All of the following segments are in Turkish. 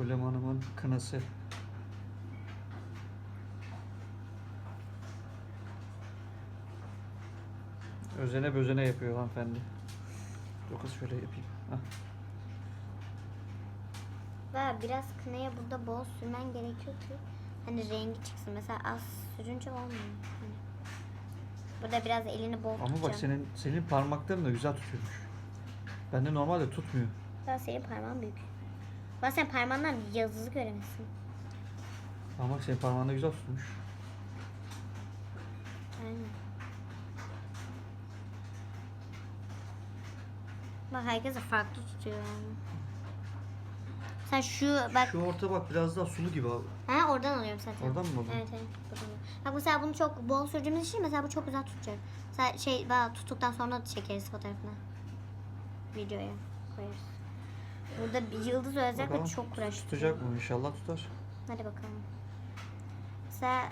Ulem Hanım'ın kınası. Özene bözene yapıyor hanımefendi. Dur kız şöyle yapayım. Hah. Ve biraz kınaya burada bol sürmen gerekiyor ki hani rengi çıksın. Mesela az sürünce olmuyor. Hani. Burada biraz elini bol Ama bak senin senin parmakların da güzel tutuyormuş. Bende normalde tutmuyor. Daha senin parmağın büyük. Bak sen parmağından yıldızı göremezsin. Ama bak senin parmağın da güzel tutmuş. Aynen. Bak herkes de farklı tutuyor yani. Sen şu bak Şu orta bak biraz daha sulu gibi abi. ha oradan alıyorum zaten. Oradan mı aldın? Evet evet. buradan. Bak mesela bunu çok bol sürdüğümüz için mesela bu çok güzel tutacak. Mesela şey daha tuttuktan sonra da çekeriz fotoğrafını. Videoya koyarız. Burada bir yıldız özellikle Bakalım çok uğraştırıyor. Tutacak mı? İnşallah tutar. Hadi bakalım. Mesela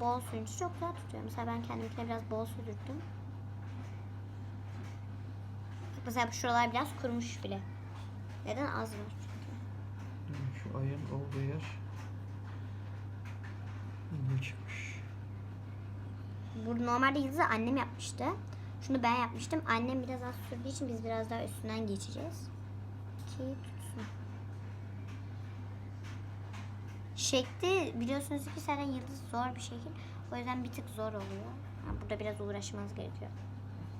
bol suyunca çok güzel tutuyor. Mesela ben kendimkine biraz bol sürdürdüm. Bak Mesela bu şuralar biraz kurumuş bile. Neden az var çünkü. Şu ayın olduğu yer. Ne çıkmış? Bu normalde yıldızı annem yapmıştı. Şunu ben yapmıştım. Annem biraz az sürdüğü için biz biraz daha üstünden geçeceğiz. Ki tutsun. Şekli biliyorsunuz ki zaten yıldız zor bir şekil. O yüzden bir tık zor oluyor. Burada biraz uğraşmanız gerekiyor.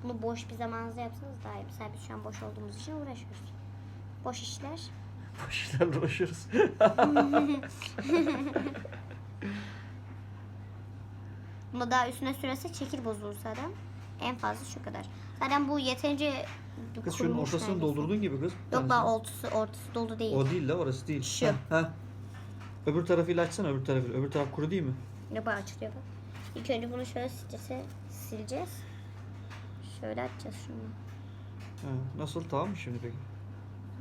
Bunu boş bir zamanınızda yapsanız daha iyi. Mesela biz şu an boş olduğumuz için uğraşıyoruz. Boş işler. Bu işlerle uğraşıyoruz. Bunu daha üstüne sürerse şekil bozulur zaten. En fazla şu kadar. Zaten bu yeterince Kız şunun kurumuş ortasını neredeyse. doldurduğun gibi kız. Yok daha ortası, ortası dolu değil. O değil la orası değil. Şu. Heh, heh. Öbür tarafıyla açsana öbür tarafıyla. Öbür taraf kuru değil mi? Ne bu açılıyor bak. İlk önce bunu şöyle sileceğiz. sileceğiz. Şöyle açacağız şunu. Ha, nasıl tamam mı şimdi peki?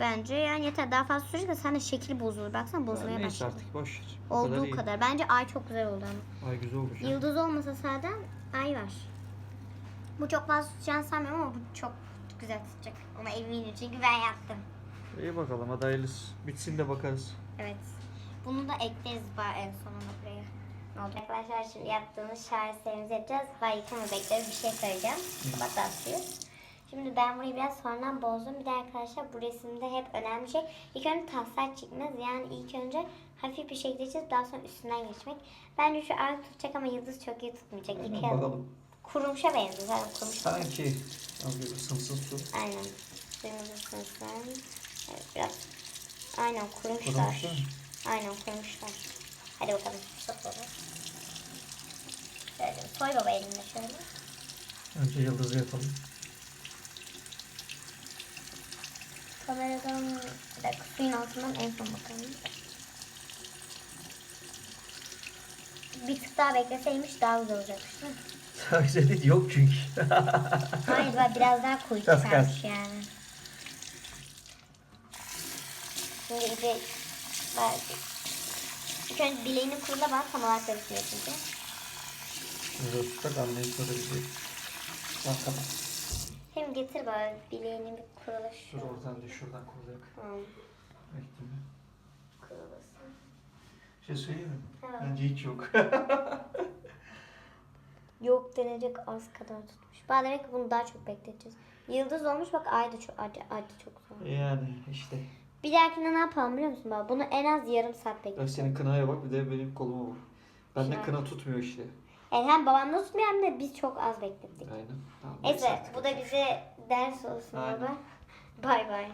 Bence yani yeter. Daha fazla sürecek de sana şekil bozulur. Baksana bozulmaya neyse başladı. artık boş ver. Bu Olduğu iyi. kadar. Bence ay çok güzel oldu ama. Ay güzel olmuş. ya. Yıldız olmasa zaten ay var. Bu çok fazla tutacağını sanmıyorum ama bu çok güzel tutacak. Ona eminim çünkü ben yaptım. İyi bakalım hadi hayırlısı. Bitsin de bakarız. Evet. Bunu da ekleriz ba- en sonunda buraya. Ne olacak? Arkadaşlar şimdi yaptığımız şaheserimizi yapacağız. Ben yıkama bekleriz bir şey söyleyeceğim. Kapat suyu. Şimdi ben burayı biraz sonradan bozdum. Bir de arkadaşlar bu resimde hep önemli şey. İlk önce taslak çıkmaz. Yani ilk önce hafif bir şekilde çizip daha sonra üstünden geçmek. Bence şu ark tutacak ama yıldız çok iyi tutmayacak. Yıkayalım. Bakalım. Kurumuşa benziyor. Zaten kurumuş. Sanki. Az bir ısınsın su. Aynen. Suyumuzu ısınsın. Evet biraz. Aynen kurumuşlar. Kurumuşlar? Aynen koymuşlar. Hadi bakalım. Sok baba. Şöyle soy baba elinde şöyle. Önce yıldızı yapalım. Kameradan bir dakika suyun altından en son bakalım. Bir tık daha bekleseymiş daha güzel olacakmış? Sadece değil yok çünkü. Hayır bak biraz daha koyu Kas, çıkarmış kas. yani. Şimdi iyice bak. İlk önce bileğini kurula bak tam olarak karışmıyor çünkü. Şöyle tutak anlayıp görebilecek. Bak kapat. Hem getir bari bileğini bir kurula Dur oradan önce şuradan kurulacak. Tamam. Bekle mi? Kurulasın. Şey söyleyeyim mi? Evet. Bence hiç yok. Yok denecek az kadar tutmuş. Bana demek ki bunu daha çok bekleteceğiz. Yıldız olmuş bak ay da çok, ay, da- ay da çok zor. yani işte. Bir dahakine ne yapalım biliyor musun baba? Bunu en az yarım saat Bak senin kınaya bak bir de benim koluma bak. Bende Şöyle. kına tutmuyor işte. Yani hem babam da tutmuyor hem de biz çok az beklettik. Aynen. Tamam, neyse Neyse artık. bu da bize ders olsun Aynen. baba. Bay bay.